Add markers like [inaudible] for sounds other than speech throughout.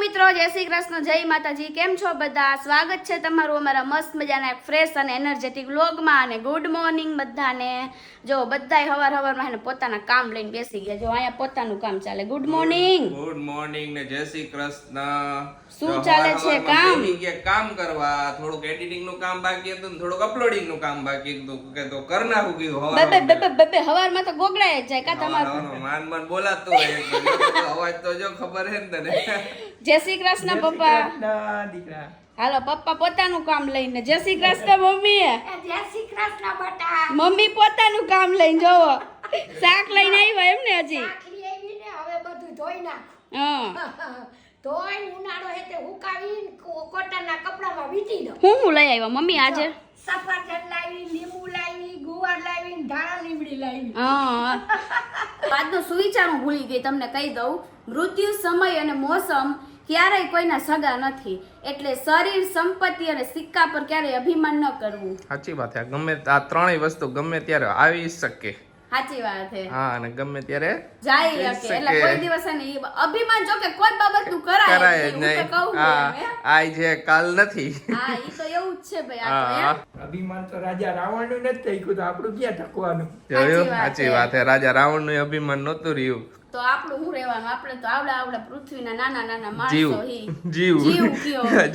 મિત્રો, જય શ્રી કૃષ્ણ, જય માતાજી. કેમ છો બધા? સ્વાગત છે તમારું અમારા મસ્ત મજાના ફ્રેશ અને એનર્જેટિક વ્લોગમાં અને ગુડ મોર્નિંગ બધાને. જો બધાય હવાર હવારમાં એને પોતાના કામ લઈને બેસી ગયા. જો અહીંયા પોતાનું કામ ચાલે. ગુડ મોર્નિંગ ગુડ મોર્નિંગ ને જય શ્રી કૃષ્ણ. શું ચાલે છે કામ? કે કામ કરવા થોડુંક એડિટિંગનું કામ બાકી હતું ને થોડુંક અપલોડિંગનું કામ બાકી હતું. કે તો કર નાખું કીધું હવાર બબે બબે બબે હવારમાં તો ગોગડાય જાય કા તમારું? માન માન બોલાતું હોય અવાજ તો જો ખબર હે ને તને. જય શ્રી કૃષ્ણ પપ્પા. દીકરા. હાલો પપ્પા પોતાનું કામ લઈને જય શ્રી કૃષ્ણ મમ્મી જય શ્રી કૃષ્ણ બટા. મમ્મી પોતાનું કામ લઈને જોવો. શાક લઈને આવ્યો એમ ને હજી? શાક આવીને હવે બધું ધોઈ નાખ. હા. ધોઈ ઉનાળો હે તે હુકાવી કોટનના કપડામાં વીટી દો હું હું લઈ આવ્યા મમ્મી આજે? સફરજન લાવી લીંબુ લાવી ગુવાર લાવી ને ધાણા લીમડી લાવી. હા. આજનો સુવિચાર હું ભૂલી ગઈ તમને કહી દઉં. મૃત્યુ સમય અને મોસમ ક્યારેય કોઈના સગા નથી. એટલે શરીર સંપત્તિ અને સિક્કા પર ક્યારેય અભિમાન ન કરવું. સાચી વાત છે. ગમે આ ત્રણેય વસ્તુ ગમે ત્યારે આવી શકે. સાચી વાત છે હા અને ગમે ત્યારે જાય શકે એટલે કોઈ દિવસ નહીં. અભિમાન જો કે કોઈ બાબતનું કરાય કરાય નહીં. હું આ જે કાલ નથી. હા ઈ તો એવું જ છે ભાઈ આ તો અભિમાન તો રાજા રાવણનું નથી થઈ ગયું તો આપણું ક્યાં ઠકવાનું સાચી વાત છે રાજા રાવણનું અભિમાન નહોતું રહ્યું. તો આપણું શું રહેવાનું? આપણે તો આવડા આવડા પૃથ્વીના નાના નાના માણસો જીવ. જીવ.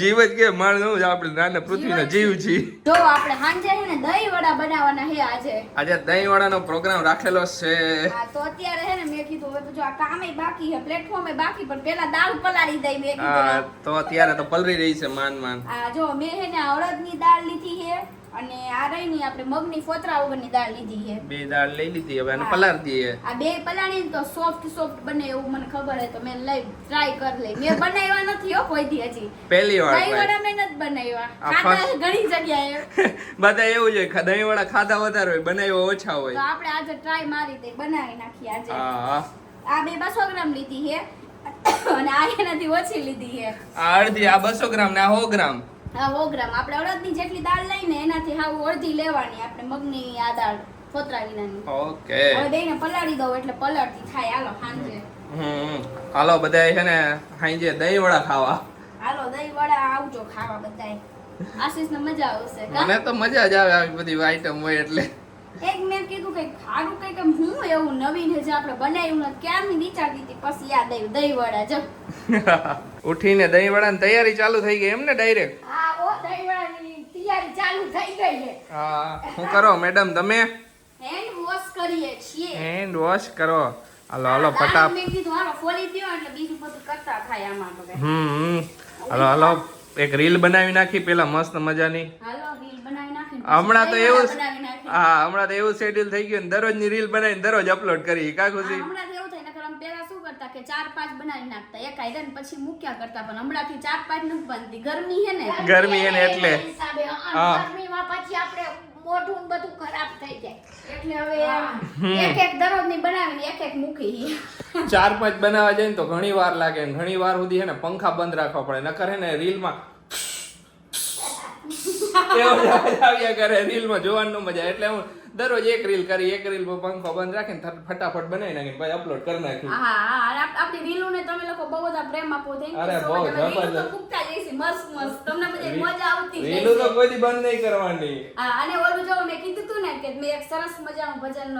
જીવ જ કે માણસ હું આપણે નાના પૃથ્વીના જીવ છે જો આપણે સાંજે છે ને દહીં વડા બનાવવાના છે આજે. આજે દહીં વડાનો પ્રોગ્રામ રાખેલો છે. હા તો અત્યારે છે ને મેં કીધું હવે જો આ કામે બાકી છે પ્લેટફોર્મે બાકી પણ પેલા દાળ પલાળી દઈ મેં કીધું. તો અત્યારે તો પલરી રહી છે માન માન. આ જો મેં છે ને અડદની દાળ અને આ રહી ની આપણે મગની ફોતરા વગરની દાળ લીધી છે. બે દાળ લઈ લીધી હવે આને પલાર દઈએ. આ બે પલાળી તો સોફ્ટ સોફ્ટ બને એવું મને ખબર હે તો મેં લઈ ટ્રાય કરી લઈ. મેં બનાવ્યા નથી હો કોઈ દી હજી. પહેલી વાર દહીં વડા મેં નથી બનાવ્યા. ખાધા ઘણી જગ્યાએ. [laughs] બધા એવું છે દહીં વડા ખાધા વધારે હોય બનાવ્યા ઓછા તો હોય આપણે આજે ટ્રાય મારી દે બનાવી નાખી આજે. આ બે બસો ગ્રામ લીધી છે. [coughs] અને આ એનાથી ઓછી લીધી છે. આ અડધી આ બસો ગ્રામ ને આ સો ગ્રામ. આ સો ગ્રામ આપણે અડદની જેટલી દાળ લઈને એનાથી હાવ અડધી લેવાની. આપણે મગની આ દાળ ફોતરા વિનાની. ઓકે. હવે બેને પલાળી દઉં એટલે પલળતી થાય. હાલો સાંજે હમ. હાલો બધાય છે ને સાંજે દહીં વડા ખાવા. હાલો દહીં વડા આવજો ખાવા બધાય. આશીષને મજા આવશે મને તો મજા જ આવે આવી બધી આઈટમ હોય એટલે. એક મેં કીધું કે ખારું આમ હું એવું નવીન છે જે આપણે બનાવ્યું નથી. ક્યારની વિચારતી હતી? પછી યાદ આવ્યું દહીં વડા જો. [laughs] ઉઠીને દહીં વડાની તૈયારી ચાલુ થઈ ગઈ એમ ને ડાયરેક્ટ હા તૈયારી ચાલુ થઈ ગઈ છે. હા શું કરો મેડમ તમે? હેન્ડ વોશ કરીએ છીએ. હેન્ડ વોશ કરો. હાલો હાલો દાળ મેં કીધું હાલો ખોલી દો એટલે બીજું બધું કરતા થાય આમાં તો હમ. હાલો હાલો એક રીલ બનાવી નાખી પેલા મસ્ત મજાની. હાલો રીલ બનાવી નાખી હમણાં તો એવું હા હમણાં તો એવું શેડ્યુલ થઈ ગયું ને દરરોજની રીલ બનાવીને દરરોજ અપલોડ કરી કા ખુશી હમણાં તો એવું થાય નકર આમ પેલા શું કરતા કે ચાર પાંચ બનાવી નાખતા. એક આયરન પછી મૂક્યા કરતા પણ હમણાંથી ચાર પાંચ નથી બનતી. ગરમી હે ને? ગરમી એટલે. હા, હા. ગરમીમાં પછી આપણે મોઢું બધું ખરાબ થઈ જાય. એટલે હવે એક એક દરરોજની બનાવીને એક એક મૂકી ચાર પાંચ બનાવવા જાય ને તો ઘણી વાર લાગે ઘણી વાર સુધી હે ને પંખા બંધ રાખવા પડે. નકર હે ને રીલમાં [laughs] એવો જ અવાજ આવ્યા કરે રીલમાં જોવાનું મજા એટલે હું દરરોજ એક રીલ કરી એક રીલ પર પંખો બંધ રાખીને ફટાફટ બનાવી નાખીને પછી અપલોડ કરી નાખી. હા હા આપણી રીલો ને તમે લોકો બહુ બધા પ્રેમ આપો થેન્ક યુ અરે બહુ જબરદસ્ત. મૂકતા જઈશી મસ્ત મસ્ત. તમને બધી મજા આવતી રીલો તો કોઈ દી બંધ નહીં કરવાની. હા અને ઓલું જો મેં કીધું તું ને કે મેં એક સરસ મજાનું ભજન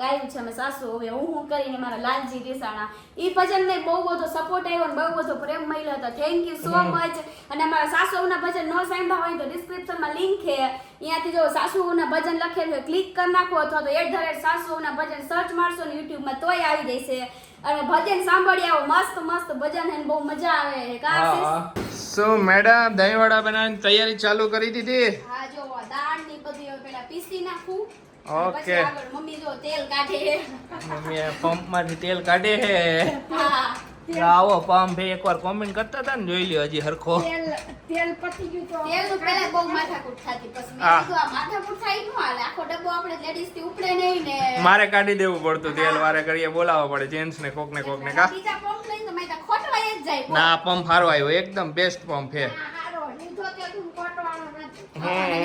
ગાયું છે અમે સાસુ હવે હું હું કરીને મારા લાલજી દેસાણા. ઈ ભજન ને બહુ બધો સપોર્ટ આવ્યો ને બહુ બધો પ્રેમ મળ્યો હતો. થેન્ક યુ સો મચ અને અમારા સાસુના ભજન નો સાંભળ્યા હોય તો ડિસ્ક્રિપ્શનમાં લિંક છે. અહીંયાથી જો સાસુના ભજન લખેલું હોય ક્લિક કરી નાખો અથવા તો એટ ધ રેટ સાસુઓના ભજન સર્ચ મારશો ને યુટ્યુબમાં તોય આવી જશે. અને ભજન સાંભળી આવો મસ્ત મસ્ત ભજન હે બહુ મજા આવે હે કા સો મેડમ દહીં વડા બનાવવાની તૈયારી ચાલુ કરી દીધી? હા જો દાળની બધી પેલા પીસી નાખું. ઓકે. મમ્મી જો તેલ કાઢે. મમ્મી પંપમાંથી તેલ કાઢે હે હા. આવો પંપ એકવાર કોમેન્ટ કરતા હતા ને જોઈ લ્યો હજી હરખો. તેલ તેલ પતી ગયું તો તેલ તો પહેલા બહુ માથાકૂટ થાતી પછી મેં હા. કીધું આ માથાકૂટ થાયનું હાલે આખો ડબ્બો આપણે લેડીઝથી ઉપડે નહીં ને. મારે કાઢી દેવું પડતું તેલ વારે કરીએ બોલાવવા પડે જેન્ટ્સ ને કોક ને કોક ને કા? બીજા પંપ લઈને તો મેં તો ખોટવાય જ જાય ના પંપ હારો આવ્યો એકદમ બેસ્ટ પંપ છે. હારો. લીધો તે તું કોટવાનો નથી.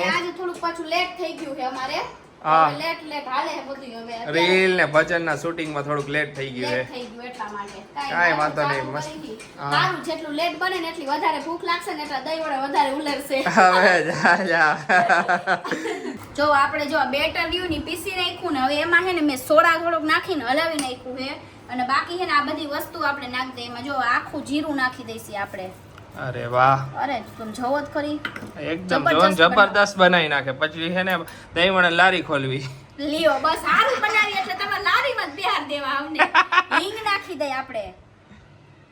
આજે થોડું પાછું લેટ થઈ ગયું છે અમારે. હા. લેટ લેટ હાલે બધું હવે રીલ ને ભજન ના શૂટિંગમાં થોડુંક લેટ થઈ ગયું છે. થઈ ગયું એટલા માટે. કાંઈ વાંધો નહીં, મસ્ત. હા. સારું જેટલું લેટ બને ને એટલી વધારે ભૂખ લાગશે ને એટલા દહીં વડે વધારે ઉલરશે. [laughs] હવે જા જા [laughs] જો આપણે જો બેટર લ્યુ ની પીસી નાખ્યું ને હવે એમાં છે ને મેં સોડા થોડોક નાખીને હલાવી નાખ્યું છે. અને બાકી છે ને આ બધી વસ્તુ આપણે નાખી દઈએ. એમાં જો આખું જીરું નાખી દઈશું આપણે. અરે વાહ. અરે તું જોવો જ ખરી. એકદમ જોન જબરદસ્ત બનાવી નાખે. પછી છે ને દહીં વડે લારી ખોલવી. લ્યો બસ સારું બનાવી એટલે તમે લારીમાં જ બિહાર દેવા આવને. હિંગ નાખી દે આપણે.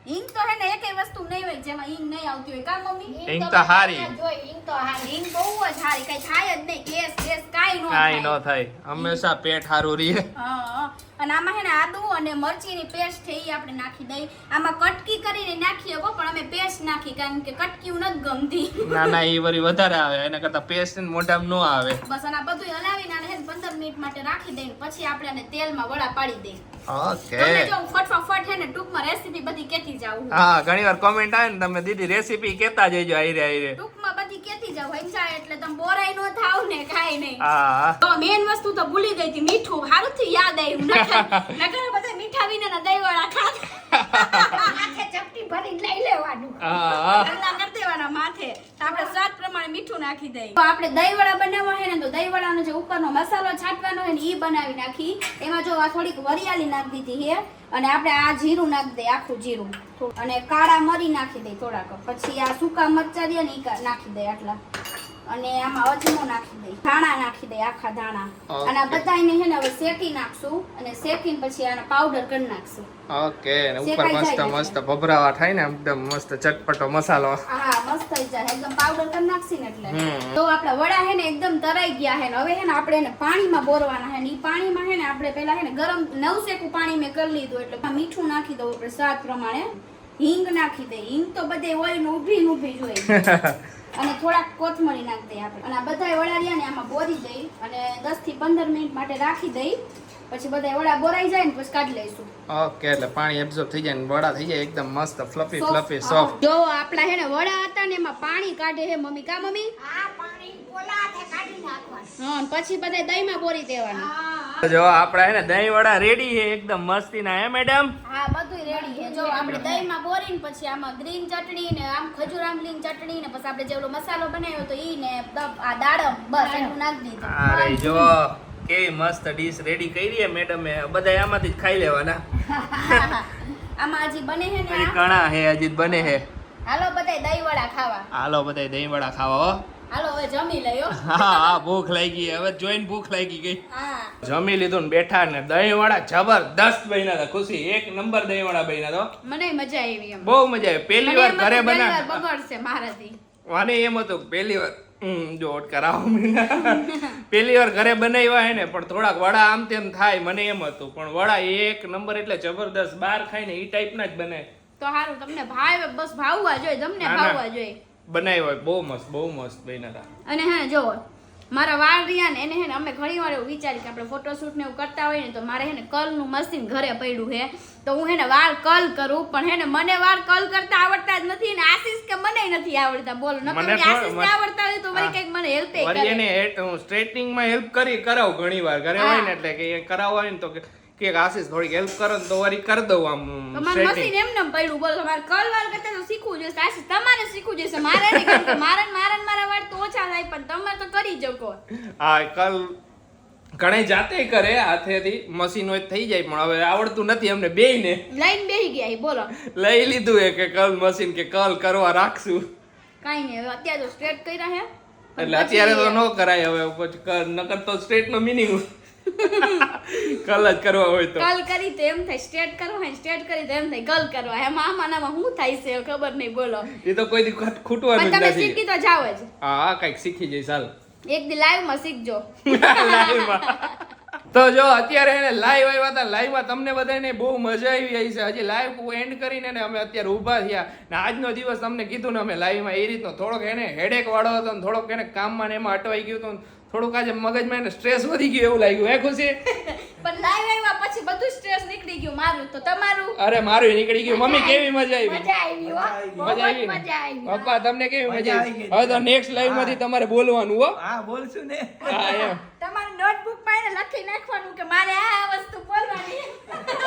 હિંગ તો હે ને એકેય વસ્તુ નહીં હોય જેમાં હિંગ નહીં આવતી હોય. કા મમ્મી? હિંગ તો હારી. જોઈ તો હારી. હિંગ બહુ જ હારી. કઈ થાય જ નહીં કેસ કેસ કાઈ નો કાંઈ ન થાય. હંમેશા પેટ હારું રહે. હા, અને આમાં હે ને આદુ અને મરચીની પેસ્ટ છે એ આપણે નાખી દઈ આમાં કટકી કરીને નાખીએ કો પણ અમે પેસ્ટ નાખી કારણ કે કટકી નથી ગમતી. ના ના એ વરી વધારે આવે. એના કરતા પેસ્ટ મોઢામાં નો આવે. બસ આના બધું હલાવીને આને છે 15 મિનિટ માટે રાખી દઈ પછી આપણે આને તેલમાં વડા પાડી દઈએ. ઓકે. તમે જો ફટફટ હે ને ટૂંકમાં રેસીપી બધી કેતી જાઉં છું. હા ઘણી વાર કોમેન્ટ આવે ને તમે દીદી રેસીપી કેતા જઈજો આઈરે આઈરે ટૂંકમાં બધી કેતી જાવ સમજાય એટલે તમે બોરાઈ નો થાવ ને કાઈ નહીં. હા. તો મેન વસ્તુ તો ભૂલી ગઈ હતી મીઠું સારું થી યાદ આવ્યું. નકર [laughs] નકર બધા મીઠા વિના દહીં વાળા ખાતા માથે ચપટી ભરીને લઈ લેવાનું હા ગલ્લા કરી દેવાના માથે તો આપણે સ્વાદ પ્રમાણે મીઠું નાખી દઈ. તો આપણે દહીં વડા બનાવવા હે ને, તો દહીં વડાનો જે ઉપરનો મસાલો છાંટવાનો હે ને, ઈ બનાવી નાખી. એમાં જો આ થોડીક વરિયાળી નાખી દીધી હે, અને આપણે આ જીરું નાખી દઈએ, આખું જીરું. અને કાળા મરી નાખી દઈ થોડાક. પછી આ સૂકા મરચા દે ને ઈ નાખી દઈએ આટલા. અને આમાં અજમો નાખી દઈ ધાણા નાખી દઈ આખા ધાણા. અને આ બધાને છે ને હવે શેકી નાખશું અને શેકીને પછી આને પાવડર કરી નાખશું. ઓકે ને ઉપર મસ્ત મસ્ત ભભરાવા થાય ને એકદમ મસ્ત ચટપટો મસાલો. હા મસ્ત થઈ જાય. એકદમ પાવડર કરી નાખશી ને એટલે તો આપણા વડા હે ને એકદમ તરાઈ ગયા હે ને હવે હે ને આપણે એને પાણીમાં બોરવાના હે ને ઈ પાણીમાં હે ને આપણે પેલા હે ને ગરમ નવ શેકું પાણી મેં કરી લીધું એટલે મીઠું નાખી દઉં આપણે સ્વાદ પ્રમાણે. હિંગ નાખી દે. હિંગ તો બધે હોય ને ઊભી ઊભી જોઈએ [laughs] અને થોડાક કોથમરી નાખી દઈએ આપણે. અને આ બધા વળાડ્યા ને આમાં બોરી દઈ અને દસથી 15 મિનિટ માટે રાખી દઈ. પછી બધા વડા બોરાઈ જાય ને પછી કાઢી લઈશું. ઓકે એટલે પાણી એબ્ઝોર્બ થઈ જાય ને વડા થઈ જાય એકદમ મસ્ત ફ્લફી ફ્લફી સોફ્ટ જો આપણા હે ને વડા હતા ને એમાં પાણી કાઢે હે મમ્મી. કા મમ્મી? હા પાણી પોલા હાથે કાઢી નાખવાનું. હા પછી બધા દહીંમાં બોરી દેવાનું. જો આપણા હે ને દહીં વડા રેડી હે એકદમ મસ્તી ના હે મેડમ હા બધું રેડી હે. જો આપણે દહીંમાં બોરીને પછી આમાં ગ્રીન ચટણી ને આમ ખજૂર આમલીની ચટણી ને પછી આપણે જેવો મસાલો બનાવ્યો તો ઈ ને આ દાડમ બસ એટલું નાખી દીધું. અરે જો કેવી મસ્ત ડીશ રેડી કરી મેડમે બધા આમાંથી જ ખાઈ લેવાના. [laughs] આમાં હજી બને હે ને કણા હે હજી બને હે. હાલો બધાય દહીં વડા ખાવા. હાલો બધા દહીં વડા ખાવા હો. હાલો હવે જમી લયો [laughs] હા. હા ભૂખ લાગી હવે જોઈને ભૂખ લાગી ગઈ. હા. જમી લીધું ને બેઠા ને દહીં વડા જબરદસ્ત બન્યા હતા. ખુશી એક નંબર દહીં વડા બન્યા તો. મને મજા આવી એમ. બહુ મજા આવી. પહેલી વાર ઘરે બના બગડશે મારાથી. મને એમ હતું પહેલી વાર હમ, જો કરાવો પહેલી વાર ઘરે બનાવ્યા હે ને પણ થોડાક વડા આમ તેમ થાય મને એમ હતું. પણ વડા એક નંબર એટલે જબરદસ્ત બાર ખાય ને એ ટાઈપના જ બને તો સારું તમને ભાવે બસ ભાવવા જોઈએ તમને. ભાવવા જોઈએ. બનાવ્યો હોય બહુ મસ્ત બહુ મસ્ત બન્યા અને હા જો મારા વાળ રહ્યા ને એને હે ને અમે ઘણી વાર એવું વિચારી કે આપણે ફોટોશૂટ ને એવું કરતા હોય ને તો મારે હે ને કલનું મશીન ઘરે પડ્યું હે. તો હું હે ને વાળ કલ કરું પણ હે ને મને વાળ કલ કરતા આવડતા જ નથી ને આશીષ કે મને નથી આવડતા બોલો. નકર મને આશીષ ને આવડતા હોય તો વળી કંઈક મને હેલ્પ કરે. એને સ્ટ્રેટનિંગમાં હેલ્પ કરી કરાવ ઘણી વાર. ઘરે હોય ને એટલે કે કરાવવા હોય ને તો કે આશીષ થોડીક હેલ્પ કરો તો વળી કરી દઉં આમ તમારું મશીન એમ નેમ પડ્યું બોલો. મારે કલ વાળ કરતા તો શીખવું જોઈએ. આશીષ તમારે શીખવું જોઈએ. મારે નહીં મારે મારા થાય પણ તમે તો કરી શકો. હા કલ ઘણે જાતે કરે હાથેથી મશીન હોય થઈ જાય પણ હવે આવડતું નથી અમને બેયને. લાઈન બેહી ગયા બોલો. લઈ લીધું એ કે કલ મશીન કે કલ કરવા રાખશું. કાઈ નહીં હવે અત્યારે તો સ્ટ્રેટ કર્યા હે. એટલે અત્યારે તો ન કરાય હવે પછી કર નકર તો સ્ટ્રેટ નો મિનિંગ કલ જ કરવા હોય તો. કલ કરી તો એમ થાય સ્ટેટ કરવા હે સ્ટેટ કરી તો એમ થાય કલ કરવા હે આમાં નામાં શું થાય છે ખબર નહીં બોલો. એ તો કોઈ દી ખૂટવાનું જ તમે શીખી તો જાવ જ. હા કંઈક શીખી જઈ હાલ. એક દી લાઈવમાં શીખજો. લાઈવમાં. તો જો અત્યારે એને લાઈવ આવ્યા હતા લાઈવમાં તમને બધાને બહુ મજા આવી આવી છે. હજી લાઈવ એન્ડ કરીને ને અમે અત્યારે ઊભા થયા. ને આજનો દિવસ તમને કીધું ને અમે લાઈવમાં એ રીતનો થોડોક એને હેડેક વાળો હતો ને થોડોક એને કામમાં ને એમાં અટવાઈ ગયું હતું થોડુંક આજે મગજમાં એને સ્ટ્રેસ વધી ગયું એવું લાગ્યું. હે ખુશી? [laughs] પણ લાઈવ આવ્યા પછી બધું સ્ટ્રેસ નીકળી ગયું. મારું તો તમારું? અરે મારું નીકળી ગયું. મમ્મી કેવી મજા આવી? મજા આવી મજા આવી? મજા આવી પપ્પા તમને કેવી મજા આવી? હવે તો નેક્સ્ટ લાઈવમાંથી તમારે બોલવાનું હો. હા બોલશું ને. હા એમ. તમારી નોટબુકમાં લખી નાખવાનું કે મારે આ વસ્તુ બોલવાની.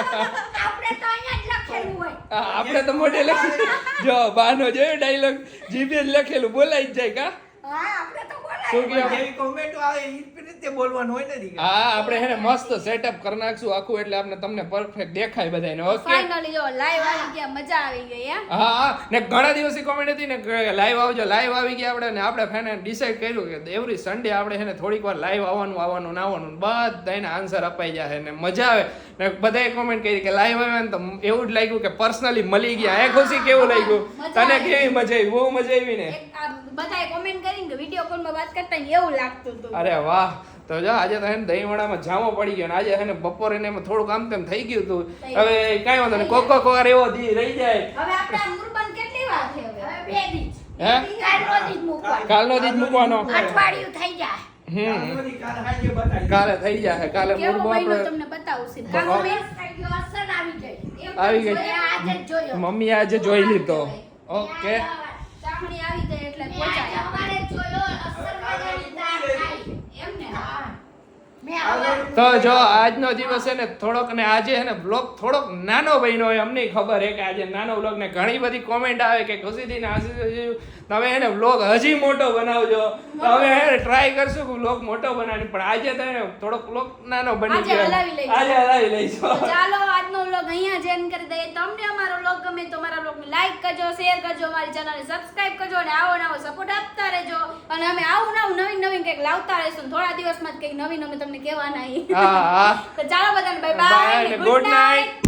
[laughs] આપણે તો અહીંયા જ લખેલું હોય. આપણે તો મોઢે લખી જો બાનો જોયો ડાયલોગ જીભે જ લખેલું બોલાઈ જ જાય કા? શું કહો જેવી કોમેન્ટો આવે એ રીતે બોલવાનું હોય ને દીકરા. હા આપણે હે ને મસ્ત સેટઅપ કરી નાખશું આખું એટલે આપણે તમને પરફેક્ટ દેખાય બધાને ઓકે ફાઇનલી જો લાઈવ આવી ગયા મજા આવી ગઈ હા? હા ને ઘણા દિવસની કોમેન્ટ હતી ને લાઈવ આવજો લાઈવ આવી ગયા આપણે ને આપણે ફેને ડિસાઈડ કર્યું કે એવરી સન્ડે આપણે ને થોડીક વાર લાઈવ આવવાનું આવવાનું ને આવવાનું બધાને આન્સર અપાઈ જાય ને મજા આવે. ને બધાએ કોમેન્ટ કરી કે લાઈવ આવે ને તો એવું જ લાગ્યું કે પર્સનલી મળી ગયા. એ ખુશી કેવું લાગ્યું? તને કેવી મજા આવી? બહુ મજા આવી ને. બધાએ કોમેન્ટ કરીને કે વિડિયો કોલમાં વાત કરતા ને એવું લાગતું હતું. અરે વાહ. તો જો આજે તો હે ને દહીંવડામાં જામો પડી ગયો ને આજે હે ને બપોરે ને એમાં થોડું કામ તેમ થઈ ગયું હતું. હવે કાંઈ વાંધો નહીં. કોકો કોર એવો દી રહી જાય. હવે આપણે આ મુરબન કેટલી વાર છે હવે? બે દી હે? કાલનો દી મૂકવાનો. કાલનો દી મૂકવાનો. અઠવાડિયું થઈ જાય. કાલ થઈ કાલે તમને બતાવું આવી ગઈ. મમ્મી આજે જોઈ લીધો. ઓકે. ચામડી આવી જાય એટલે પહોંચાય અમારે જોયો અસર વગરની દાળ ખાઈ. એમ ને હા. મેં હવે તો જો આજનો દિવસ છે ને થોડોક ને આજે છે ને બ્લોગ થોડોક નાનો બન્યો હોય અમને ખબર છે કે આજે નાનો બ્લોગ ને ઘણી બધી કોમેન્ટ આવે કે ખુશીથી ને આશીષ તમે એને બ્લોગ હજી મોટો બનાવજો. હવે હે ટ્રાય કરશું કે બ્લોગ મોટો બનાવી પણ આજે તો એને થોડોક બ્લોગ નાનો બની ગયો. આજે હલાવી લઈશું. ચાલો આજનો વ્લોગ અહીંયા જ એન્ડ કરી દઈએ. તમને અમારો વ્લોગ ગમે તો અમારા વ્લોગને લાઈક કરજો શેર કરજો અમારી ચેનલને સબસ્ક્રાઇબ કરજો અને આવો નવો સપોર્ટ આપતા રહેજો. અને અમે આવું નવું નવીન નવીન કંઈક લાવતા રહીશું. થોડા દિવસમાં જ કંઈક નવીન અમે તમને કહેવાના. હા હા. તો ચાલો બધાને બાય બાય ગુડ નાઈટ